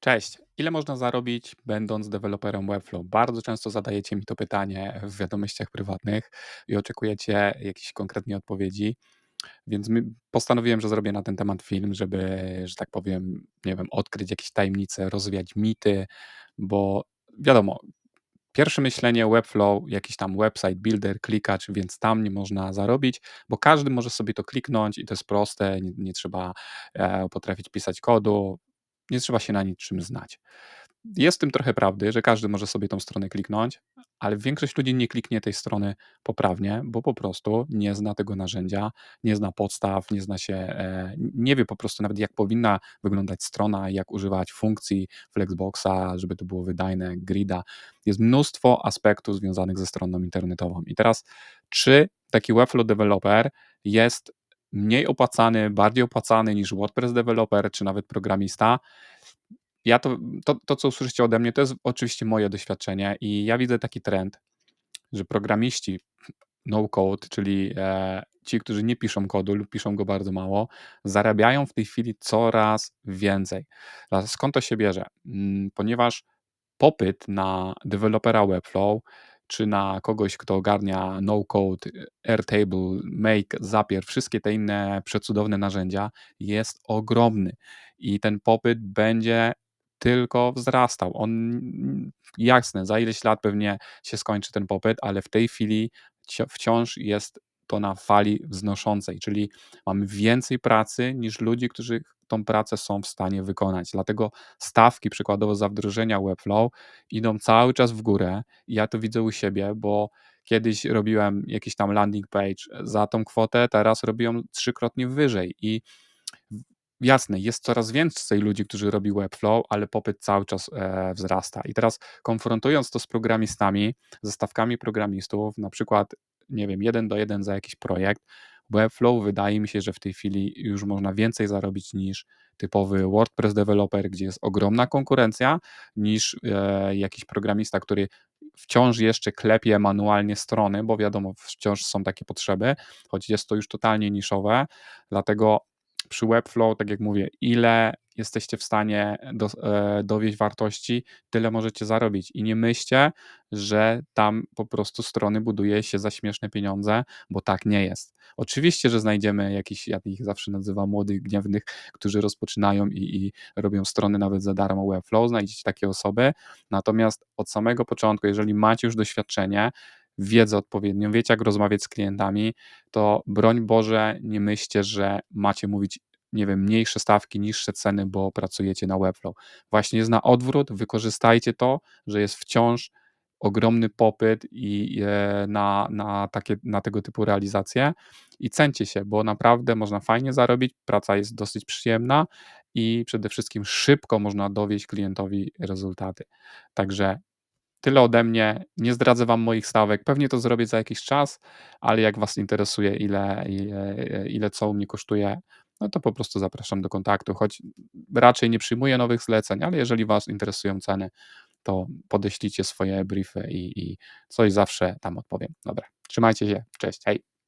Cześć. Ile można zarobić, będąc deweloperem Webflow? Bardzo często zadajecie mi to pytanie w wiadomościach prywatnych i oczekujecie jakiejś konkretnej odpowiedzi, więc postanowiłem, że zrobię na ten temat film, żeby, że tak powiem, nie wiem, odkryć jakieś tajemnice, rozwiać mity, bo wiadomo, pierwsze myślenie Webflow, jakiś tam website builder, klikacz, więc tam nie można zarobić, bo każdy może sobie to kliknąć i to jest proste, nie, nie trzeba e, potrafić pisać kodu, nie trzeba się na niczym znać. Jest w tym trochę prawdy, że każdy może sobie tą stronę kliknąć, ale większość ludzi nie kliknie tej strony poprawnie, bo po prostu nie zna tego narzędzia, nie zna podstaw, nie zna się, e, nie wie po prostu nawet jak powinna wyglądać strona, jak używać funkcji Flexboxa, żeby to było wydajne, grida. Jest mnóstwo aspektów związanych ze stroną internetową. I teraz, czy taki Webflow developer jest mniej opłacany, bardziej opłacany niż WordPress developer, czy nawet programista? Ja to, to, to, co usłyszycie ode mnie, to jest oczywiście moje doświadczenie i ja widzę taki trend, że programiści no code, czyli e, ci, którzy nie piszą kodu lub piszą go bardzo mało, zarabiają w tej chwili coraz więcej. Skąd to się bierze? Mm, ponieważ popyt na dewelopera Webflow czy na kogoś, kto ogarnia no-code, Airtable, Make, Zapier, wszystkie te inne przecudowne narzędzia, jest ogromny i ten popyt będzie tylko wzrastał. On, jasne, za ileś lat pewnie się skończy ten popyt, ale w tej chwili wciąż jest to na fali wznoszącej, czyli mamy więcej pracy niż ludzi, którzy tą pracę są w stanie wykonać. Dlatego stawki przykładowo za wdrożenia Webflow idą cały czas w górę ja to widzę u siebie, bo kiedyś robiłem jakiś tam landing page za tą kwotę, teraz robią trzykrotnie wyżej i jasne, jest coraz więcej ludzi, którzy robi Webflow, ale popyt cały czas e, wzrasta. I teraz konfrontując to z programistami, ze stawkami programistów, na przykład, nie wiem, jeden do jeden za jakiś projekt, Webflow wydaje mi się, że w tej chwili już można więcej zarobić niż typowy WordPress developer, gdzie jest ogromna konkurencja, niż e, jakiś programista, który wciąż jeszcze klepie manualnie strony, bo wiadomo, wciąż są takie potrzeby, choć jest to już totalnie niszowe, dlatego przy Webflow, tak jak mówię, ile jesteście w stanie do, e, dowieść wartości, tyle możecie zarobić. I nie myślcie, że tam po prostu strony buduje się za śmieszne pieniądze, bo tak nie jest. Oczywiście, że znajdziemy jakiś, ja ich zawsze nazywam młodych, gniewnych, którzy rozpoczynają i, i robią strony nawet za darmo Webflow, znajdziecie takie osoby. Natomiast od samego początku, jeżeli macie już doświadczenie, wiedzę odpowiednią, wiecie jak rozmawiać z klientami, to broń Boże nie myślcie, że macie mówić nie wiem, mniejsze stawki, niższe ceny, bo pracujecie na Webflow. Właśnie jest na odwrót, wykorzystajcie to, że jest wciąż ogromny popyt i e, na, na, takie, na tego typu realizacje i cencie się, bo naprawdę można fajnie zarobić, praca jest dosyć przyjemna i przede wszystkim szybko można dowieść klientowi rezultaty. Także Tyle ode mnie. Nie zdradzę Wam moich stawek. Pewnie to zrobię za jakiś czas, ale jak Was interesuje, ile, ile, ile co u mnie kosztuje, no to po prostu zapraszam do kontaktu. Choć raczej nie przyjmuję nowych zleceń, ale jeżeli Was interesują ceny, to podeślijcie swoje briefy i, i coś zawsze tam odpowiem. Dobra, trzymajcie się. Cześć. Hej.